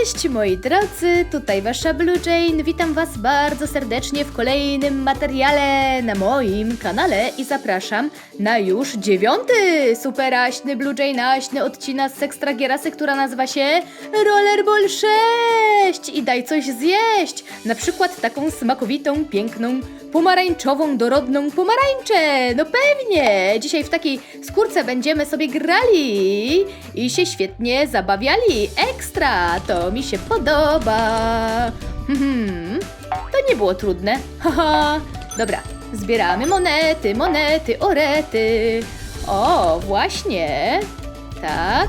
Cześć moi drodzy, tutaj wasza Blue Jane. Witam was bardzo serdecznie w kolejnym materiale na moim kanale i zapraszam na już dziewiąty superaśny Blue Jane-aśny odcinek z Ekstragierasy, która nazywa się Rollerball 6 i daj coś zjeść. Na przykład taką smakowitą, piękną, pomarańczową, dorodną pomarańczę. No pewnie! Dzisiaj w takiej skórce będziemy sobie grali i się świetnie zabawiali. Ekstra! To mi się podoba. Hmm, to nie było trudne. Haha. Dobra, zbieramy monety, monety, orety. O, właśnie. Tak.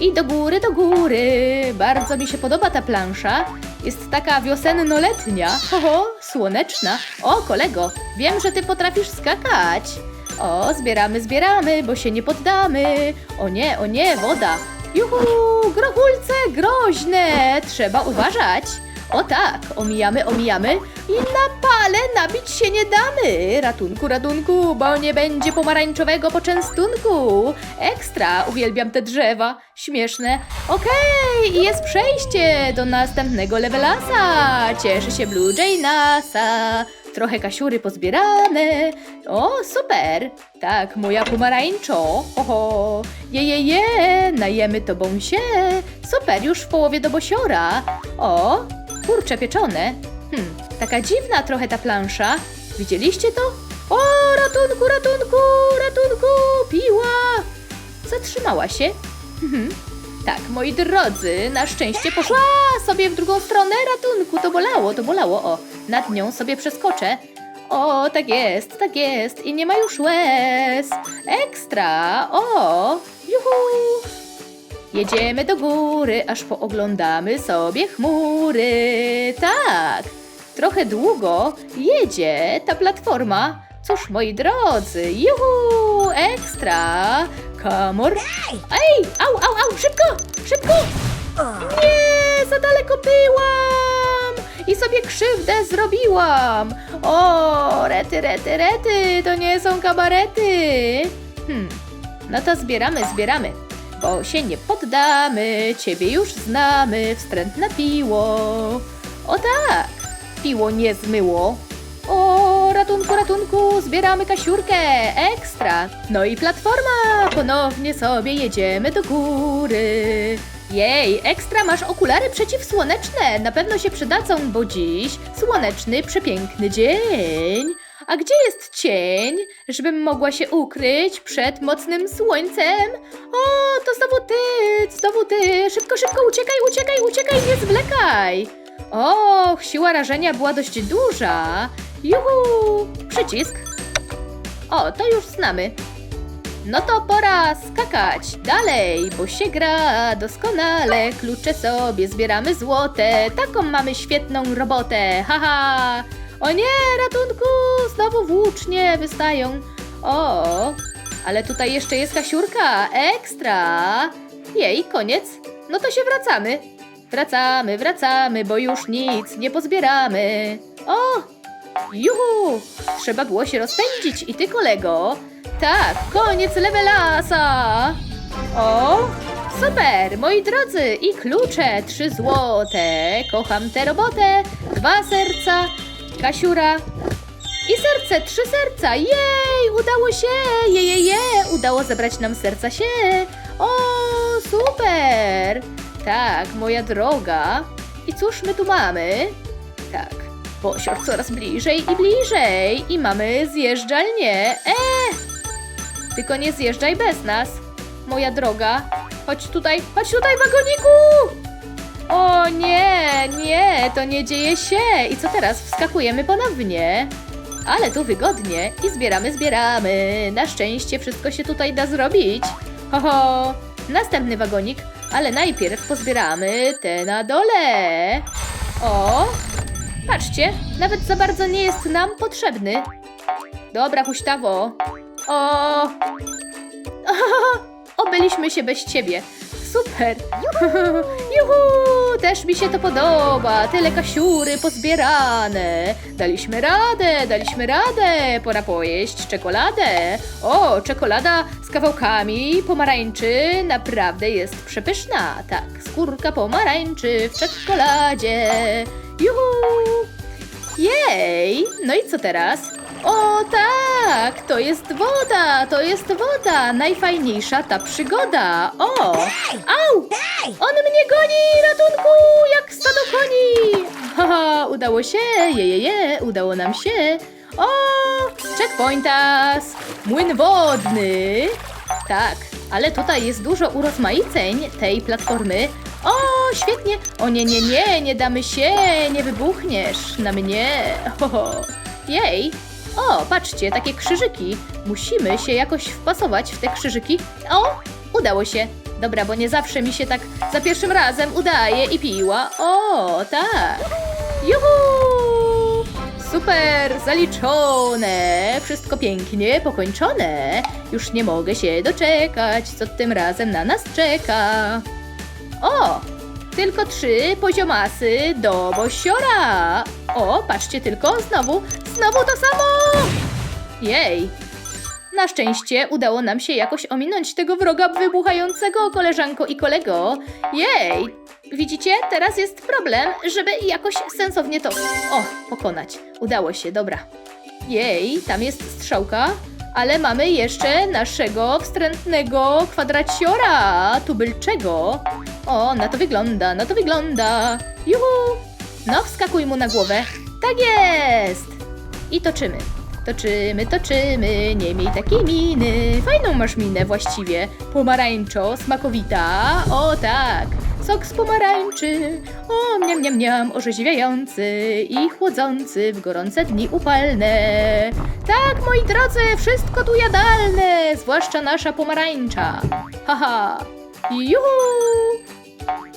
I do góry, do góry. Bardzo mi się podoba ta plansza. Jest taka wiosenno-letnia. Oho, słoneczna. O, kolego, wiem, że ty potrafisz skakać. O, zbieramy, zbieramy, bo się nie poddamy. O nie, o nie, woda. Juhu, grochulce groźne. Trzeba uważać. O tak, omijamy, omijamy i na pale nabić się nie damy. Ratunku, ratunku, bo nie będzie pomarańczowego poczęstunku. Ekstra, uwielbiam te drzewa. Śmieszne. Okej, i jest przejście do następnego levelasa. Cieszy się Blue Jay NASA. Trochę kasiury pozbierane. O, super. Tak, moja pomarańczo. Oho. Je, je, je. Najemy tobą się. Super, już w połowie do bosiora. O, kurcze pieczone. Hmm, taka dziwna trochę ta plansza. Widzieliście to? O, ratunku, ratunku, ratunku, piła. Zatrzymała się. Mhm. Tak, moi drodzy, na szczęście poszła sobie w drugą stronę ratunku. To bolało, to bolało. O, nad nią sobie przeskoczę. O, tak jest, tak jest. I nie ma już łez. Ekstra. O, juhu. Jedziemy do góry, aż pooglądamy sobie chmury. Tak, trochę długo jedzie ta platforma. Cóż, moi drodzy, juhu, ekstra. Kamor. Ej, au, au, au, szybko, I sobie krzywdę zrobiłam. O, rety, rety, rety, to nie są kabarety. Hmm, no to zbieramy, zbieramy. Bo się nie poddamy, ciebie już znamy, wstrętna piło. O tak, piło nie zmyło. O, ratunku, ratunku, zbieramy kasiurkę, ekstra. No i platforma, ponownie sobie jedziemy do góry. Jej, ekstra, masz okulary przeciwsłoneczne, na pewno się przydadzą, bo dziś słoneczny, przepiękny dzień. A gdzie jest cień, żebym mogła się ukryć przed mocnym słońcem? O, to znowu ty, znowu ty. Szybko, szybko, uciekaj, uciekaj, uciekaj, nie zwlekaj. Och, siła rażenia była dość duża. Juhu, przycisk. O, to już znamy. No to pora skakać dalej, bo się gra doskonale. Klucze sobie zbieramy złote. Taką mamy świetną robotę. Haha. O nie, ratunku! Znowu włócznie wystają. O, ale tutaj jeszcze jest kasiurka. Ekstra. Jej, koniec. No to się wracamy. Wracamy, wracamy, bo już nic nie pozbieramy. O, juhu! Trzeba było się rozpędzić. I ty, kolego? Tak, koniec levelasa. O, super, moi drodzy. I klucze, trzy złote. Kocham tę robotę. Dwa serca, Kasiura. I serce, trzy serca. Jej, udało się. Je, je, je. Udało zebrać nam serca się. O, super. Tak, moja droga. I cóż my tu mamy? Tak, posior coraz bliżej i bliżej. I mamy zjeżdżalnię. E! Tylko nie zjeżdżaj bez nas, moja droga. Chodź tutaj, chodź tutaj, wagoniku! O nie, nie, to nie dzieje się. I co teraz? Wskakujemy ponownie. Ale tu wygodnie i zbieramy, zbieramy. Na szczęście wszystko się tutaj da zrobić. Ho, ho. Następny wagonik, ale najpierw pozbieramy te na dole. O, patrzcie, nawet za bardzo nie jest nam potrzebny. Dobra, huśtawo. O, obyliśmy się bez ciebie. Super! Juhu! też mi się to podoba. Tyle kasiury pozbierane. Daliśmy radę, daliśmy radę. Pora pojeść czekoladę. O, czekolada z kawałkami pomarańczy naprawdę jest przepyszna. Tak, skórka pomarańczy w czekoladzie. Juhu! Jej! No i co teraz? O tak! To jest woda! To jest woda! Najfajniejsza ta przygoda! O! Au! On mnie goni! Ratunku! Jak stado koni! Haha, udało się! Je, je, je! Udało nam się! O! Checkpointas! Młyn wodny! Tak, ale tutaj jest dużo urozmaiceń tej platformy. O, świetnie! O nie, nie, nie, nie damy się, nie wybuchniesz na mnie. Ho, ho. Jej! O, patrzcie, takie krzyżyki. Musimy się jakoś wpasować w te krzyżyki. O, udało się. Dobra, bo nie zawsze mi się tak za pierwszym razem udaje i piła. O, tak. Juhu! Super, zaliczone! Wszystko pięknie pokończone. Już nie mogę się doczekać, co tym razem na nas czeka. O! Tylko trzy poziomasy do bosiora. O, patrzcie tylko, znowu, znowu to samo! Jej! Na szczęście udało nam się jakoś ominąć tego wroga wybuchającego, koleżanko i kolego. Jej! Widzicie, teraz jest problem, żeby jakoś sensownie to, o, pokonać. Udało się, dobra. Jej, tam jest strzałka, ale mamy jeszcze naszego wstrętnego kwadraciora, tubylczego. O, na to wygląda, na to wygląda. Juhu! No, wskakuj mu na głowę. Tak jest! I toczymy. Toczymy, toczymy, nie miej takiej miny. Fajną masz minę właściwie. Pomarańczo, smakowita. O tak, sok z pomarańczy. O, miam, miam, miam, orzeźwiający i chłodzący w gorące dni upalne. Tak, moi drodzy, wszystko tu jadalne, zwłaszcza nasza pomarańcza. Haha, juhu!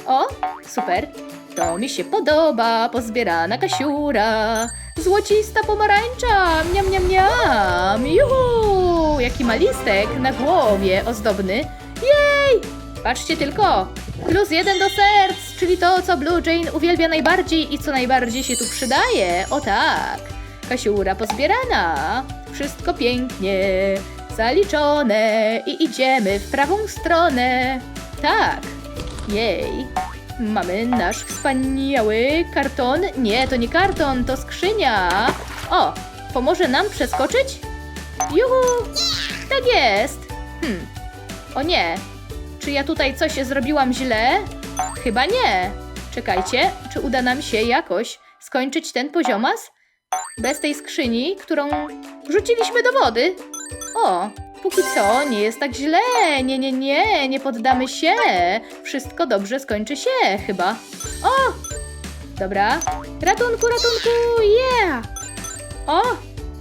O, super. To mi się podoba, pozbierana kasiura. Złocista pomarańcza, miam, miam, miam. Juhu! Jaki ma listek na głowie ozdobny. Jej! Patrzcie tylko. Plus jeden do serc, czyli to, co Blue Jane uwielbia najbardziej i co najbardziej się tu przydaje. O tak. Kasiura pozbierana. Wszystko pięknie. Zaliczone. I idziemy w prawą stronę. Tak. Jej. Mamy nasz wspaniały karton. Nie, to nie karton, to skrzynia. O, pomoże nam przeskoczyć? Juhu! Tak jest. Hmm. O nie. Czy ja tutaj coś zrobiłam źle? Chyba nie. Czekajcie, czy uda nam się jakoś skończyć ten poziomas? Bez tej skrzyni, którą wrzuciliśmy do wody? O, póki co nie jest tak źle. Nie, nie, nie, nie poddamy się. Wszystko dobrze skończy się, chyba. O! Dobra. Ratunku, ratunku, yeah! O!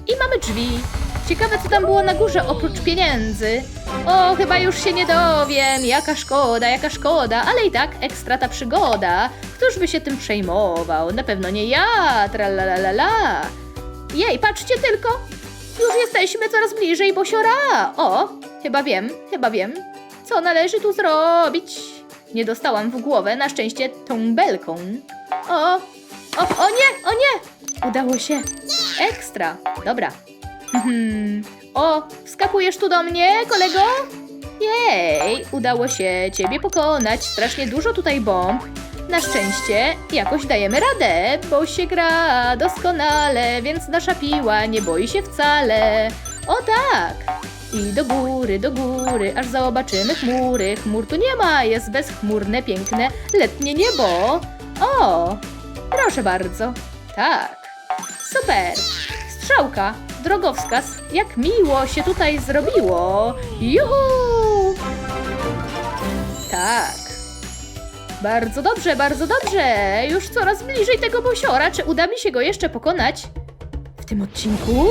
I mamy drzwi. Ciekawe, co tam było na górze oprócz pieniędzy. O, chyba już się nie dowiem. Jaka szkoda, jaka szkoda, ale i tak ekstra ta przygoda. Któż by się tym przejmował? Na pewno nie ja. Tralalala. Jej, patrzcie tylko. Już jesteśmy coraz bliżej Bosiora. O, chyba wiem, chyba wiem. Co należy tu zrobić? Nie dostałam w głowę, na szczęście tą belką. O, o, o nie, o nie! Udało się. Ekstra. Dobra. Mhm. O, wskakujesz tu do mnie, kolego? Jej, udało się ciebie pokonać. Strasznie dużo tutaj bomb. Na szczęście jakoś dajemy radę, bo się gra doskonale, więc nasza piła nie boi się wcale. O tak! I do góry, do góry, aż zobaczymy chmury. Chmur tu nie ma, jest bezchmurne, piękne, letnie niebo. O, proszę bardzo. Tak. Super. Strzałka, drogowskaz. Jak miło się tutaj zrobiło. Juhu! Tak. Bardzo dobrze, bardzo dobrze. Już coraz bliżej tego bosiora. Czy uda mi się go jeszcze pokonać? W tym odcinku?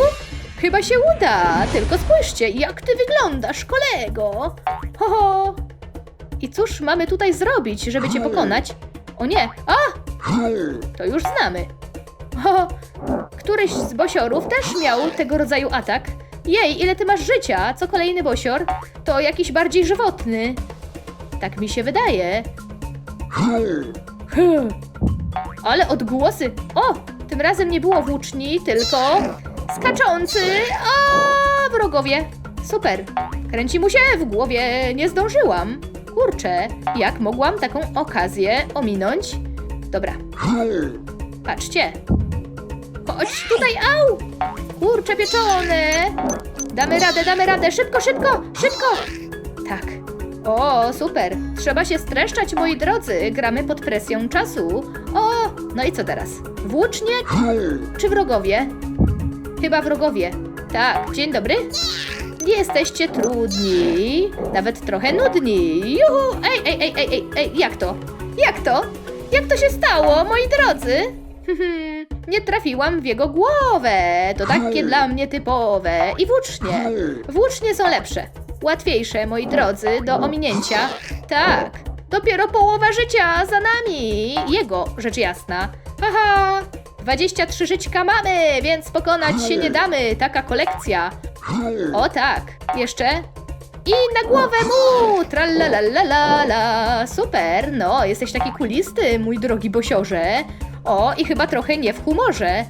Chyba się uda. Tylko spójrzcie, jak ty wyglądasz, kolego. Ho, ho. I cóż mamy tutaj zrobić, żeby cię pokonać? O nie! A! To już znamy. O, któryś z bosiorów też miał tego rodzaju atak. Jej, ile ty masz życia? Co kolejny bosior? To jakiś bardziej żywotny. Tak mi się wydaje. Ale odgłosy. O, tym razem nie było włóczni, tylko skaczący. A wrogowie. Super. Kręci mu się w głowie. Nie zdążyłam. Kurczę, jak mogłam taką okazję ominąć? Dobra. Patrzcie. Chodź tutaj, au! Kurcze pieczone. Damy radę, damy radę. Szybko, szybko, szybko. Tak. O, super. Trzeba się streszczać, moi drodzy. Gramy pod presją czasu. O, no i co teraz? Włócznie czy wrogowie? Chyba wrogowie. Tak, dzień dobry. Nie jesteście trudni, nawet trochę nudni. Juhu! Ej, ej, ej, ej, ej, ej, jak to? Jak to? Jak to się stało, moi drodzy? Nie trafiłam w jego głowę. To takie dla mnie typowe. I włócznie. Włócznie są lepsze. Łatwiejsze, moi drodzy, do ominięcia. Tak. Dopiero połowa życia za nami. Jego, rzecz jasna. Haha. 23 żyćka mamy, więc pokonać się nie damy. Taka kolekcja. O tak. Jeszcze. I na głowę mu! Tralalalala! Super! No, jesteś taki kulisty, mój drogi bosiorze. O, i chyba trochę nie w humorze.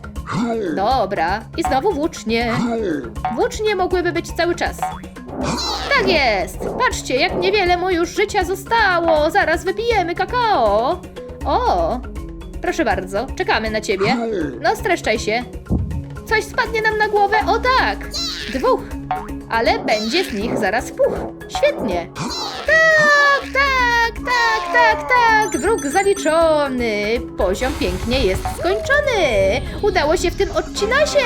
Dobra. I znowu włócznie. Włócznie mogłyby być cały czas. Tak jest! Patrzcie, jak niewiele mu już życia zostało! Zaraz wypijemy kakao! O! Proszę bardzo, czekamy na ciebie. No, streszczaj się. Coś spadnie nam na głowę? O tak! Dwóch! Ale będzie z nich zaraz puch. Świetnie! Tak, tak, tak, tak, tak! Wróg zaliczony! Poziom pięknie jest skończony! Udało się w tym odcinasie!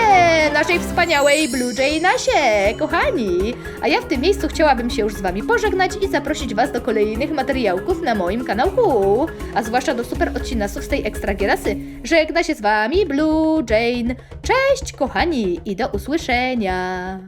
Naszej wspaniałej Blue Jay Nasie! Kochani! A ja w tym miejscu chciałabym się już z wami pożegnać i zaprosić was do kolejnych materiałków na moim kanałku. A zwłaszcza do super odcinasów z tej ekstra gierasy. Żegna się z wami Blue Jane. Cześć kochani i do usłyszenia!